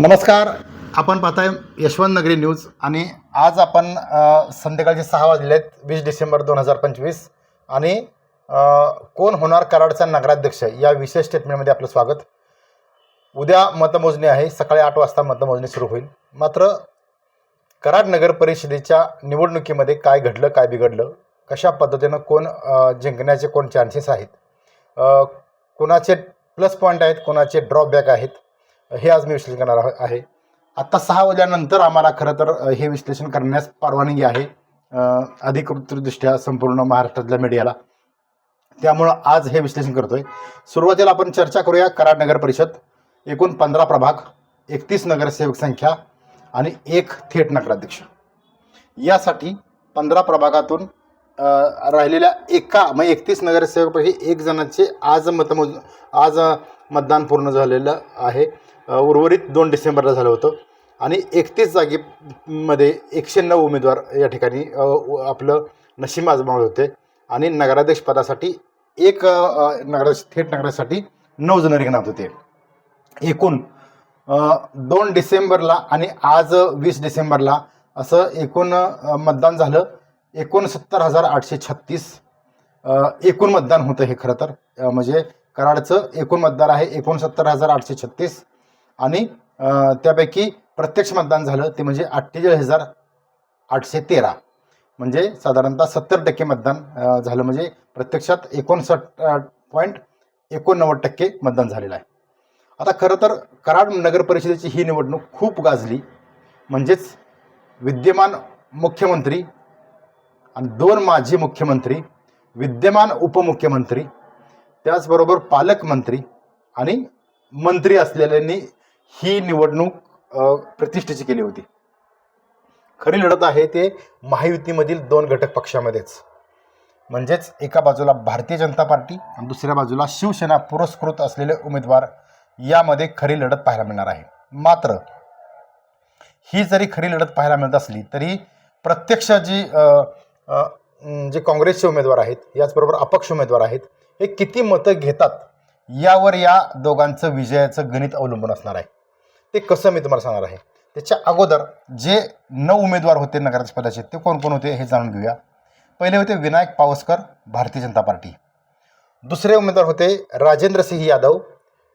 नमस्कार. आपण पाहताय यशवंत नगरी न्यूज आणि आज आपण संध्याकाळचे सहा वाजले आहेत वीस डिसेंबर दोन हजार पंचवीस. आणि कोण होणार कराडचा नगराध्यक्ष या विशेष स्टेटमेंटमध्ये आपलं स्वागत. उद्या मतमोजणी आहे सकाळी आठ वाजता मतमोजणी सुरू होईल. मात्र कराड नगर परिषदेच्या निवडणुकीमध्ये काय घडलं काय बिघडलं कशा पद्धतीनं कोण जिंकण्याचे कोण चान्सेस आहेत कोणाचे प्लस पॉईंट आहेत कोणाचे ड्रॉबॅक आहेत हे आज मी विश्लेषण करणार आहे आत्ता सहा वाजल्यानंतर आम्हाला खरं तर हे विश्लेषण करण्यास परवानगी आहे. अधिकृतदृष्ट्या संपूर्ण महाराष्ट्रातल्या मीडियाला. त्यामुळं आज हे विश्लेषण करतोय. सुरुवातीला आपण चर्चा करूया कराड नगर परिषद एकूण पंधरा प्रभाग एकतीस नगरसेवक संख्या आणि एक थेट नगराध्यक्ष. यासाठी पंधरा प्रभागातून राहिलेल्या एका म्हणजे एकतीस नगरसेवकपैकी एक जणांचे आज मतमोज आज मतदान पूर्ण झालेलं आहे. उर्वरित दोन डिसेंबरला झालं होतं. आणि एकतीस जागेमध्ये एकशे नऊ उमेदवार या ठिकाणी आपलं नशीब आजमावले होते. आणि नगराध्यक्ष पदासाठी एक नगराध्यक्ष थेट नगरासाठी नऊ जण रिंगणात होते. एकूण दोन डिसेंबरला आणि आज वीस डिसेंबरला असं एकूण मतदान झालं. एकोणसत्तर हजार आठशे छत्तीस एकूण मतदान होतं हे खरं तर. म्हणजे कराडचं एकूण मतदार आहे एकोणसत्तर हजार आठशे छत्तीस. आणि त्यापैकी प्रत्यक्ष मतदान झालं ते म्हणजे अठ्ठेचाळीस हजार आठशे तेरा. म्हणजे साधारणतः सत्तर टक्के मतदान झालं म्हणजे प्रत्यक्षात एकोणसठ पॉईंट एकोणनव्वद टक्के मतदान झालेलं आहे. आता खरं तर कराड नगर परिषदेची ही निवडणूक खूप गाजली. म्हणजेच विद्यमान मुख्यमंत्री आणि दोन माजी मुख्यमंत्री विद्यमान उपमुख्यमंत्री त्याचबरोबर पालकमंत्री आणि मंत्री असलेल्यांनी ही निवडणूक प्रतिष्ठेची केली होती. खरी लढत आहे ते महायुतीमधील दोन घटक पक्षामध्येच. म्हणजेच एका बाजूला भारतीय जनता पार्टी आणि दुसऱ्या बाजूला शिवसेना पुरस्कृत असलेले उमेदवार यामध्ये खरी लढत पाहायला मिळणार आहे. मात्र ही जरी खरी लढत पाहायला मिळत असली तरी प्रत्यक्ष जी जे काँग्रेसचे उमेदवार आहेत याचबरोबर अपक्ष उमेदवार आहेत हे किती मतं घेतात यावर या दोघांचं विजयाचं गणित अवलंबून असणार आहे. ते कसं मी तुम्हाला सांगणार आहे? त्याच्या अगोदर जे नऊ उमेदवार होते नगराध्यक्ष पदाचे ते कोण कोण होते हे जाणून घेऊया. पहिले होते विनायक पावसकर भारतीय जनता पार्टी. दुसरे उमेदवार होते राजेंद्र सिंह यादव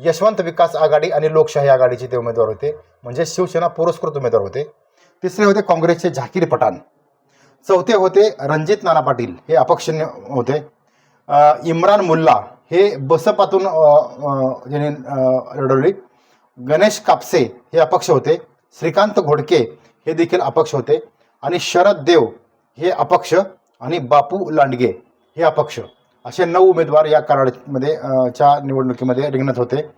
यशवंत विकास आघाडी आणि लोकशाही आघाडीचे ते उमेदवार होते म्हणजे शिवसेना पुरस्कृत उमेदवार होते. तिसरे होते काँग्रेसचे झाकीर पठाण. चौथे होते रणजित नाना पाटील हे अपक्ष होते. इम्रान मुल्ला हे बसपातून ज्याने लढवली गणेश कापसे हे अपक्ष होते. श्रीकांत घोडके हे देखील अपक्ष होते. आणि शरद देव हे अपक्ष आणि बापू लांडगे हे अपक्ष. असे नऊ उमेदवार या कराडमध्ये च्या निवडणुकीमध्ये रिंगणात होते.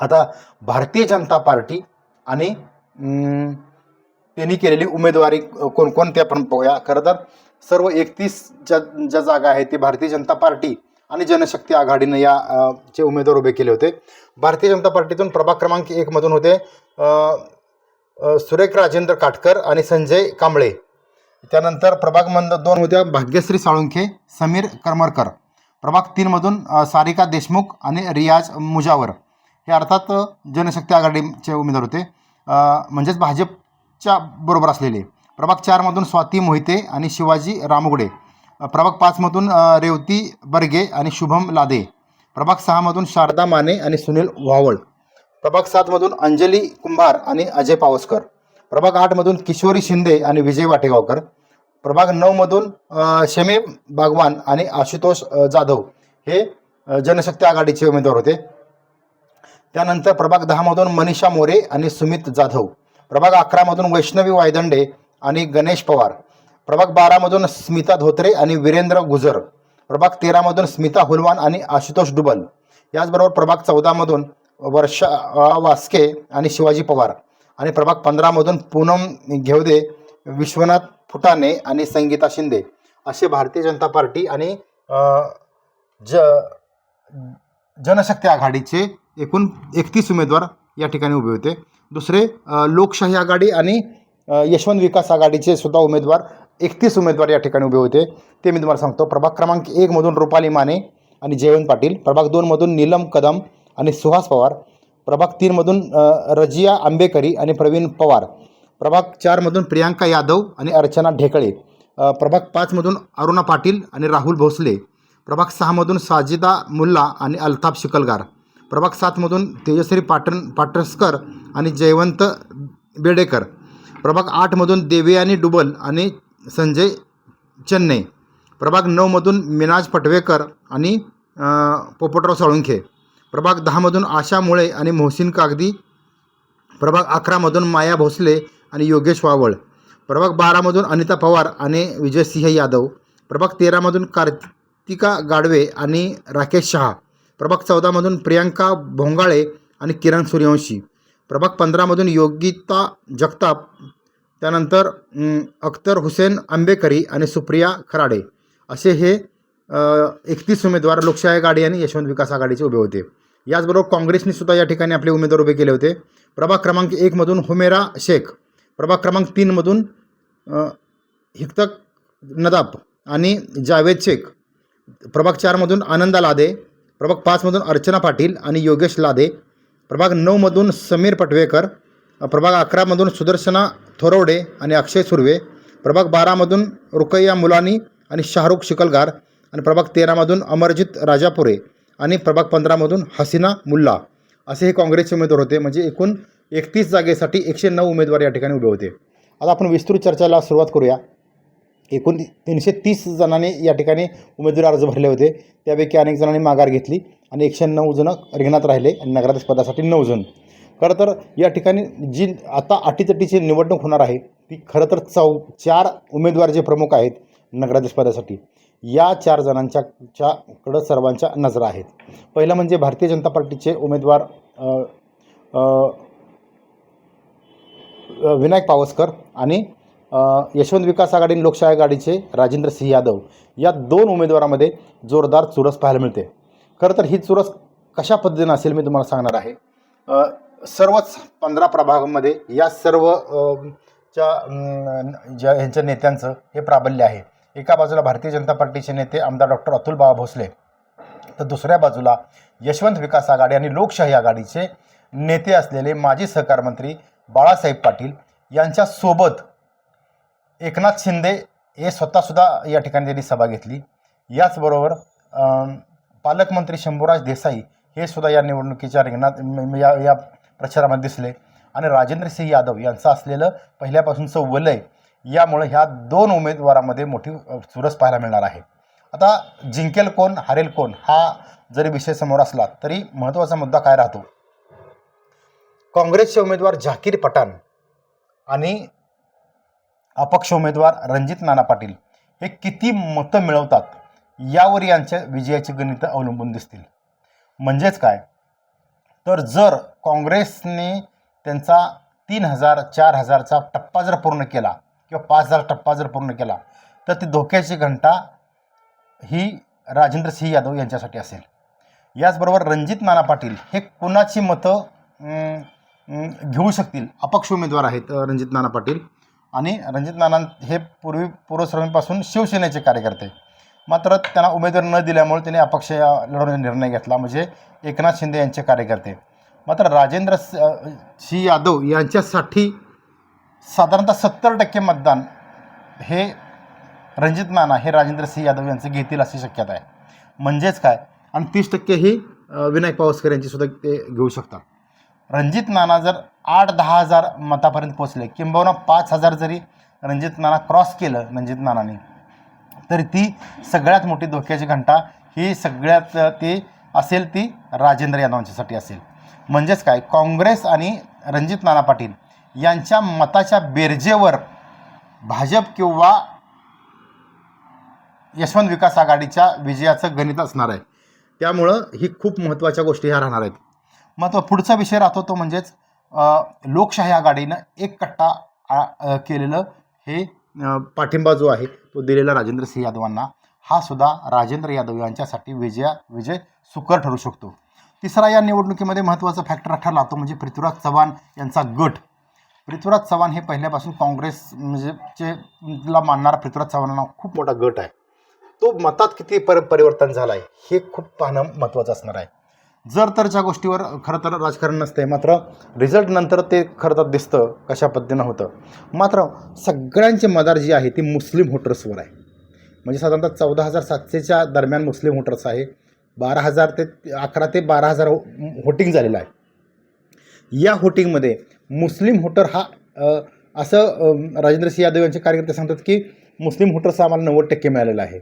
आता भारतीय जनता पार्टी आणि त्यांनी केलेली उमेदवारी कोणकोणत्या आपण पाहूया खरं तर सर्व एकतीस ज्या ज्या जागा आहेत ते भारतीय जनता पार्टी आणि जनशक्ती आघाडीनं या चे उमेदवार उभे केले होते. भारतीय जनता पार्टीतून प्रभाग क्रमांक एकमधून होते सुरेख राजेंद्र काटकर आणि संजय कांबळे. त्यानंतर प्रभाग मंद दोन होत्या भाग्यश्री साळुंखे समीर करमरकर. प्रभाग तीनमधून सारिका देशमुख आणि रियाज मुजावर. हे अर्थात जनशक्ती आघाडीचे उमेदवार होते. म्हणजेच भाजप च्या बरोबर असलेले. प्रभाग चारमधून स्वाती मोहिते आणि शिवाजी रामुगडे. प्रभाग पाचमधून रेवती बर्गे आणि शुभम लादे. प्रभाग सहामधून शारदा माने आणि सुनील वावळ. प्रभाग सातमधून अंजली कुंभार आणि अजय पावसकर. प्रभाग आठमधून किशोरी शिंदे आणि विजय वाटेगावकर. प्रभाग नऊमधून शमे शमी बागवान आणि आशुतोष जाधव हे जनशक्ती आघाडीचे उमेदवार होते. त्यानंतर प्रभाग दहामधून मनीषा मोरे आणि सुमित जाधव. प्रभाग अकरामधून वैष्णवी वायदंडे आणि गणेश पवार. प्रभाग बारामधून स्मिता धोत्रे आणि वीरेंद्र गुजर. प्रभाग तेरामधून स्मिता हुलवान आणि आशुतोष डुबल. याचबरोबर प्रभाग चौदामधून वर्षा वास्के आणि शिवाजी पवार. आणि प्रभाग पंधरामधून पूनम घेवदे विश्वनाथ फुटाणे आणि संगीता शिंदे असे भारतीय जनता पार्टी आणि ज जनशक्ती आघाडीचे एकूण एकतीस उमेदवार या ठिकाणी उभे होते. दुसरे लोकशाही आघाडी आणि यशवंत विकास आघाडीचे सुद्धा उमेदवार एकतीस उमेदवार या ठिकाणी उभे होते. ते मी तुम्हाला सांगतो. प्रभाग क्रमांक एकमधून रुपाली माने आणि जयवंत पाटील. प्रभाग दोनमधून नीलम कदम आणि सुहास पवार. प्रभाग तीनमधून रजिया आंबेकरी आणि प्रवीण पवार. प्रभाग चारमधून प्रियांका यादव आणि अर्चना ढेकळे. प्रभाग पाचमधून अरुणा पाटील आणि राहुल भोसले. प्रभाग सहामधून साजिदा मुल्ला आणि अल्ताफ शिकलगार. प्रभाग सातमधून तेजश्री पाटण पाटसकर आणि जयवंत बेडेकर. प्रभाग आठमधून देवयानी डुबल आणि संजय चेन्नई प्रभाग नऊमधून मिनाज पटवेकर आणि पोपटराव साळुंखे. प्रभाग दहामधून आशा मुळे आणि मोहसिन कागदी. प्रभाग अकरामधून माया भोसले आणि योगेश वावळ. प्रभाग बारामधून अनिता पवार आणि विजयसिंह यादव. प्रभाग तेरामधून कार्तिका गाडवे आणि राकेश शहा. प्रभाग चौदामधून प्रियांका भोंगाळे आणि किरण सूर्यवंशी. प्रभाग पंधरामधून योगिता जगताप त्यानंतर अख्तर हुसेन आंबेकरी आणि सुप्रिया खराडे. असे हे एकतीस उमेदवार लोकशाही आघाडी आणि यशवंत विकास आघाडीचे उभे होते. याचबरोबर काँग्रेसने सुद्धा या ठिकाणी आपले उमेदवार उभे केले होते. प्रभाग क्रमांक एकमधून हुमेरा शेख. प्रभाग क्रमांक तीनमधून हिक्तक नदाब आणि जावेद शेख. प्रभाग चारमधून आनंदा लादे. प्रभाग पाचमधून अर्चना पाटील आणि योगेश लादे. प्रभाग नऊमधून समीर पटवेकर. प्रभाग अकरामधून सुदर्शना थोरवडे आणि अक्षय सुर्वे. प्रभाग बारामधून रुकैया मुलानी आणि शाहरुख शिकलगार. आणि प्रभाग तेरामधून अमरजित राजापुरे आणि प्रभाग पंधरामधून हसीना मुल्ला. असे हे काँग्रेसचे उमेदवार होते. म्हणजे एकूण एकतीस जागेसाठी एकशे नऊ उमेदवार या ठिकाणी उभे होते. आता आपण विस्तृत चर्चेला सुरुवात करूया. एकूण तीनशे तीस जणांनी या ठिकाणी उमेदवारी अर्ज भरले होते. त्यापैकी अनेक जणांनी माघार घेतली आणि एकशे नऊ जणं रिंगणात राहिले आणि नगराध्यक्ष पदासाठी नऊ जण. खरं तर या ठिकाणी जी आता अटीतटीची निवडणूक होणार आहे ती खरं तर चौ चार उमेदवार जे प्रमुख आहेत नगराध्यक्ष पदासाठी या चार जणांच्या च्याकडं सर्वांच्या नजरा आहेत. पहिलं म्हणजे भारतीय जनता पार्टीचे उमेदवार विनायक पावसकर आणि यशवंत विकास आघाडी आणि लोकशाही आघाडीचे राजेंद्र सिंह यादव या दोन उमेदवारामध्ये जोरदार चुरस पाहायला मिळते. खरं तर ही चुरस कशा पद्धतीनं असेल मी तुम्हाला सांगणार आहे. सर्वच पंधरा प्रभागामध्ये या सर्व च्या ज्या ह्यांच्या नेत्यांचं हे प्राबल्य आहे. एका बाजूला भारतीय जनता पार्टीचे नेते आमदार डॉक्टर अतुल बाबा भोसले तर दुसऱ्या बाजूला यशवंत विकास आघाडी आणि लोकशाही आघाडीचे नेते असलेले माजी सहकार मंत्री बाळासाहेब पाटील यांच्यासोबत एकनाथ शिंदे हे स्वतःसुद्धा या ठिकाणी त्यांनी सभा घेतली. याचबरोबर पालकमंत्री शंभूराज देसाई हे सुद्धा या निवडणुकीच्या रिंगणात या या प्रचारामध्ये दिसले. आणि राजेंद्र सिंह यादव यांचं असलेलं पहिल्यापासूनचं वलय यामुळे ह्या दोन उमेदवारामध्ये मोठी चुरस पाहायला मिळणार आहे. आता जिंकेल कोण हारेल कोण हा जरी विषय समोर असला तरी महत्त्वाचा मुद्दा काय राहतो? काँग्रेसचे उमेदवार झाकीर पठाण आणि अपक्ष उमेदवार रणजित नाना पाटील हे किती मतं मिळवतात यावर यांच्या विजयाची गणितं अवलंबून दिसतील. म्हणजेच काय? तर जर काँग्रेसने त्यांचा तीन हजार चार हजारचा टप्पा जर पूर्ण केला किंवा पाच हजार टप्पा जर पूर्ण केला तर ती धोक्याची घंटा ही राजेंद्र सिंह यादव यांच्यासाठी असेल. याचबरोबर रणजित नाना पाटील हे कुणाची मतं घेऊ शकतील? अपक्ष उमेदवार आहेत रणजित नाना पाटील. आणि रणजित नाना हे पूर्वी पूर्वश्रमीपासून शिवसेनेचे कार्यकर्ते. मात्र त्यांना उमेदवार न दिल्यामुळे त्यांनी अपक्ष लढवण्याचा निर्णय घेतला म्हणजे एकनाथ शिंदे यांचे कार्यकर्ते. मात्र राजेंद्र सिंह यादव यांच्यासाठी साधारणतः सत्तर टक्के मतदान हे रणजित नाना हे राजेंद्र सिंह यादव यांचं घेतील अशी शक्यता आहे. म्हणजेच काय? आणि तीस टक्के ही विनायक पावसकर यांची सुद्धा ते घेऊ शकतात. रणजित नाना जर आठ दहा हजार मतापर्यंत पोचले किंबहुना पाच हजार जरी रणजित नाना क्रॉस केलं रणजित नानाने तर ती सगळ्यात मोठी धोक्याची घंटा ही सगळ्यात ती असेल ती राजेंद्र यादवांच्यासाठी असेल. म्हणजेच काय? काँग्रेस आणि रणजित नाना पाटील यांच्या मताच्या बेरजेवर भाजप किंवा यशवंत विकास आघाडीच्या विजयाचं गणित असणार आहे. त्यामुळं ही खूप महत्त्वाच्या गोष्टी ह्या राहणार आहेत. मग पुढचा विषय राहतो तो म्हणजेच लोकशाही आघाडीनं एक कट्टा केलेलं हे पाठिंबा जो आहे तो दिलेला राजेंद्र सिंह यादवांना हा सुद्धा राजेंद्र यादव यांच्यासाठी विजया विजय सुकर ठरू शकतो. तिसरा या निवडणुकीमध्ये महत्त्वाचा फॅक्टर ठरला तो म्हणजे पृथ्वीराज चव्हाण यांचा गट. पृथ्वीराज चव्हाण हे पहिल्यापासून काँग्रेस म्हणजे चे ला मानणारा पृथ्वीराज चव्हाणांना खूप मोठा गट आहे. तो मतात किती पर परिवर्तन झाला आहे हे खूप पाहणं महत्त्वाचं असणार आहे. जर तरच्या गोष्टीवर खरं तर राजकारण नसते मात्र रिझल्ट नंतर ते खरं तर दिसतं कशा पद्धतीनं होतं. मात्र सगळ्यांची मदार जी आहे ती मुस्लिम होटर्सवर आहे. म्हणजे साधारणतः चौदा हजार सातशेच्या दरम्यान मुस्लिम होटर्स आहे. बारा हजार ते अकरा ते बारा हजार होटिंग झालेलं आहे. या होटिंगमध्ये मुस्लिम होटर हा असं राजेंद्र सिंह यादव यांचे कार्यकर्ते सांगतात की मुस्लिम होटर्स आम्हाला नव्वद टक्के मिळालेला आहे.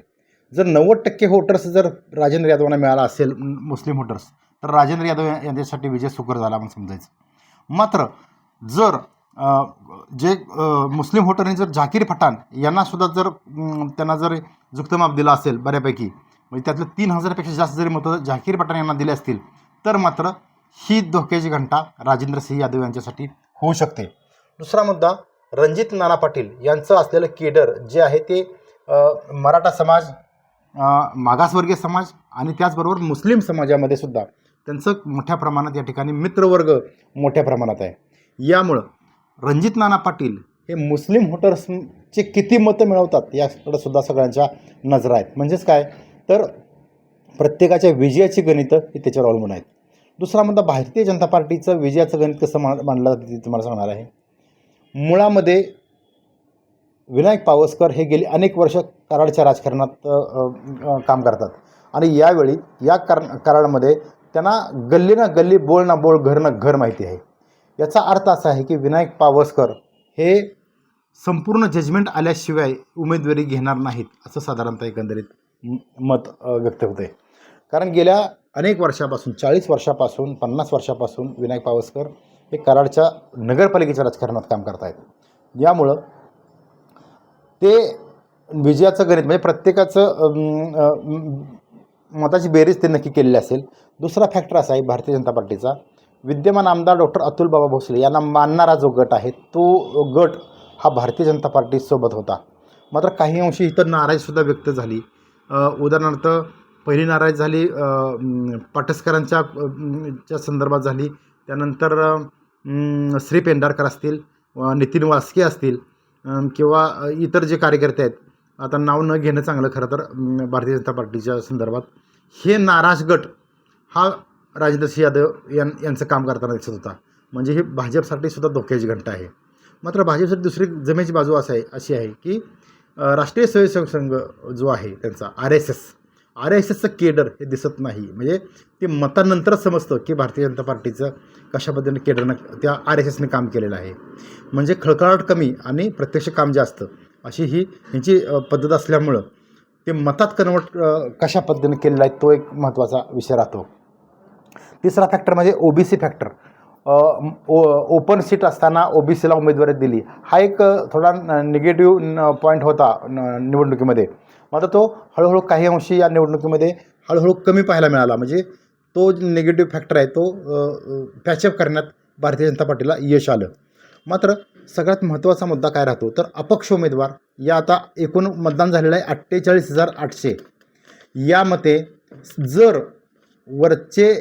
जर नव्वद टक्के होटर्स जर राजेंद्र यादवांना मिळाला असेल मुस्लिम होटर्स तर राजेंद्र यादव यांच्यासाठी विजय सुकर झाला म्हणून समजायचं. मात्र जर जे मुस्लिम होटरने जर झाकीर पठाण यांना सुद्धा जर त्यांना जर जुक्तमाप दिला असेल बऱ्यापैकी म्हणजे त्यातलं तीन हजारापेक्षा जास्त जरी मतं झाकीर पठाण यांना दिले असतील तर मात्र ही धोक्याची घंटा राजेंद्र सिंह यादव यांच्यासाठी होऊ शकते. दुसरा मुद्दा रणजित नाना पाटील यांचं असलेलं केडर जे आहे ते मराठा समाज मागासवर्गीय समाज आणि त्याचबरोबर मुस्लिम समाजामध्ये सुद्धा त्यांचं मोठ्या प्रमाणात या ठिकाणी मित्रवर्ग मोठ्या प्रमाणात आहे. यामुळं रणजित नाना पाटील हे मुस्लिम होटर्सचे किती मतं मिळवतात याकडे सुद्धा सगळ्यांच्या नजरा आहेत. म्हणजेच काय? तर प्रत्येकाच्या विजयाची गणितं ही त्याच्यावर अवलंबून आहेत. दुसरा मुद्दा भारतीय जनता पार्टीचं विजयाचं गणित कसं मान मांडलं जातं ते तुम्हाला सांगणार आहे. मुळामध्ये विनायक पावसकर हे गेली अनेक वर्ष कराडच्या राजकारणात काम करतात. आणि यावेळी या कर कराडमध्ये त्यांना गल्ली ना गल्ली बोल ना बोल घर ना घर माहिती आहे. याचा अर्थ असा आहे की विनायक पावसकर हे संपूर्ण जजमेंट आल्याशिवाय उमेदवारी घेणार नाहीत असं साधारणतः एकंदरीत म- मत व्यक्त व्यक्त होते कारण गेल्या अनेक वर्षापासून चाळीस वर्षापासून पन्नास वर्षापासून विनायक पावसकर हे कराडच्या नगरपालिकेच्या राजकारणात काम करत आहेत यामुळं ते विजयाचं गणित म्हणजे प्रत्येकाचं मताची बेरीज ते नक्की केलेली असेल. दुसरा फॅक्टर असा आहे भारतीय जनता पार्टीचा. विद्यमान आमदार डॉक्टर अतुल बाबा भोसले यांना मानणारा जो गट आहे तो गट हा भारतीय जनता पार्टीसोबत होता. मात्र काही अंशी इतर नाराजीसुद्धा व्यक्त झाली. उदाहरणार्थ पहिली नाराज झाली पाटसकरांच्या च्या संदर्भात झाली. त्यानंतर श्री पेंढारकर असतील नितीन वास्के असतील किंवा इतर जे कार्यकर्ते आहेत आता नाव न घेणं चांगलं खरं तर भारतीय जनता पार्टीच्या संदर्भात. हे नाराज गट हा राजेंद्र सिंह यादव यां यांचं काम करताना दिसत होता. म्हणजे हे भाजपसाठी सुद्धा धोक्याची घंटा आहे. मात्र भाजपसाठी दुसरी जमेची बाजू असं आहे अशी आहे की राष्ट्रीय स्वयंसेवक संघ जो आहे त्यांचा R S S. R S एसचं केडर हे दिसत नाही. म्हणजे ते मतानंतरच समजतं की भारतीय जनता पार्टीचं कशा पद्धतीने केडरनं त्या आर एस एसने काम केलेलं आहे. म्हणजे खळखळाट कमी आणि प्रत्यक्ष काम जास्त. अशी ही यांची पद्धत असल्यामुळं ते मतात कन्वर्ट कशा पद्धतीने केलेला आहे तो एक महत्त्वाचा विषय राहतो. तिसरा फॅक्टर म्हणजे O B C factor open seat असताना ओ बी सीला उमेदवारी दिली. हा एक थोडा निगेटिव्ह पॉईंट होता न- निवडणुकीमध्ये. मात्र तो हळूहळू काही अंशी या निवडणुकीमध्ये हळूहळू कमी पाहायला मिळाला. म्हणजे तो निगेटिव्ह फॅक्टर आहे तो पॅचअप करण्यात भारतीय जनता पार्टीला यश आलं. मात्र सगळ्यात महत्त्वाचा मुद्दा काय राहतो? तर अपक्ष उमेदवार या आता एकूण मतदान झालेलं आहे अठ्ठेचाळीस हजार आठशे. यामध्ये जर वरचे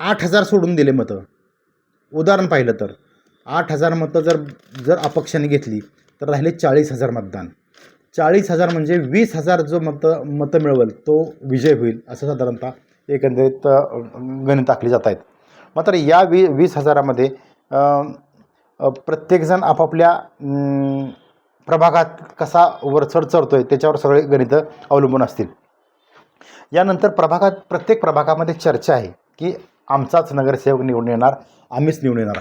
आठ हजार सोडून दिले मतं उदाहरण पाहिलं तर आठ हजार मतं जर जर अपक्षाने घेतली तर राहिले चाळीस हजार मतदान. चाळीस हजार म्हणजे वीस हजार जो मतं मतं मिळवेल तो विजय होईल असं साधारणतः एकंदरीत गणित आखली जात आहेत. मात्र या वी वीस हजारामध्ये प्रत्येकजण आपापल्या प्रभागात कसा वरचढ आहे त्याच्यावर सगळे गणितं अवलंबून असतील. यानंतर प्रभागात प्रत्येक प्रभागामध्ये चर्चा आहे की आमचाच नगरसेवक निवडून येणार आम्हीच निवडून येणार.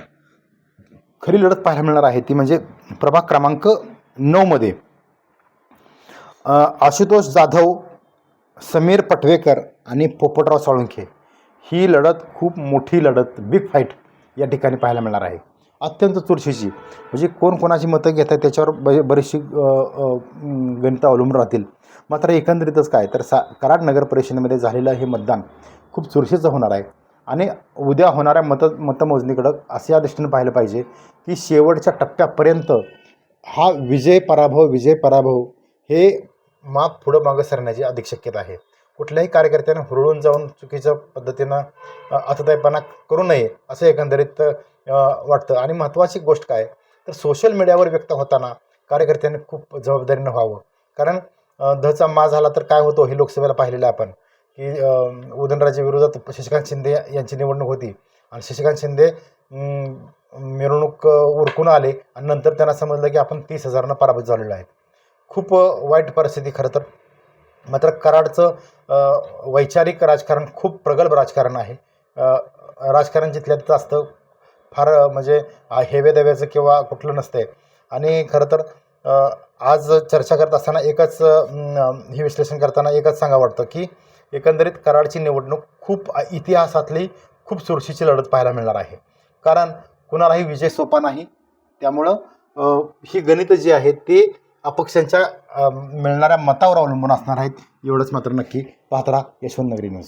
खरी लढत पाहायला मिळणार आहे ती म्हणजे प्रभाग क्रमांक नऊमध्ये आशुतोष जाधव समीर पटवेकर आणि पोपटराव साळुंखे. ही लढत खूप मोठी लढत बिग फाईट या ठिकाणी पाहायला मिळणार आहे. अत्यंत चुरशीची. म्हणजे कोण कोणाची मतं घेत आहे त्याच्यावर ब बरीचशी गणितं अवलंबून राहतील. मात्र एकंदरीतच काय तर सा कराड नगर परिषदेमध्ये झालेलं हे मतदान खूप चुरशीचं होणार आहे. आणि उद्या होणाऱ्या मत मतमोजणीकडं असं या दृष्टीनं पाहिलं पाहिजे की शेवटच्या टप्प्यापर्यंत हा विजय पराभव विजय पराभव हे माग पुढं मागं सरण्याची अधिक शक्यता आहे. कुठल्याही कार्यकर्त्यांना हुरळून जाऊन चुकीच्या पद्धतीनं अ, अततायपणा करू नये असं एकंदरीत वाटतं. आणि महत्त्वाची गोष्ट काय? तर सोशल मीडियावर व्यक्त होताना कार्यकर्त्यांनी खूप जबाबदारीनं व्हावं. कारण धचा मा झाला तर काय होतो हे लोकसभेला पाहिलेलं आपण. की अं, उदयनराजे विरोधात शशिकांत शिंदे यांची निवडणूक होती. आणि शशिकांत शिंदे मिरवणूक उरकून आले आणि नंतर त्यांना समजलं की आपण तीस हजारांना पराभूत झालेलो आहे खूप वाईट परिस्थिती खरं तर. मात्र कराडचं वैचारिक राजकारण खूप प्रगल्भ राजकारण आहे. राजकारण जिथल्या तिथं असतं फार म्हणजे अं, हेवे किंवा कुठलं नसते. आणि खरं तर आज चर्चा करत असताना एकच हे विश्लेषण करताना एकच सांगा वाटतं की एकंदरीत कराडची निवडणूक खूप इतिहासातली खूप चुरशीची लढत पाहायला मिळणार आहे. कारण कुणालाही विजय सोपा नाही. त्यामुळं ही गणितं जी आहेत ते अपक्षांच्या मिळणाऱ्या मतावर अवलंबून असणार आहेत. एवढंच मात्र नक्की. पाहत राहा यशवंत नगरी न्यूज.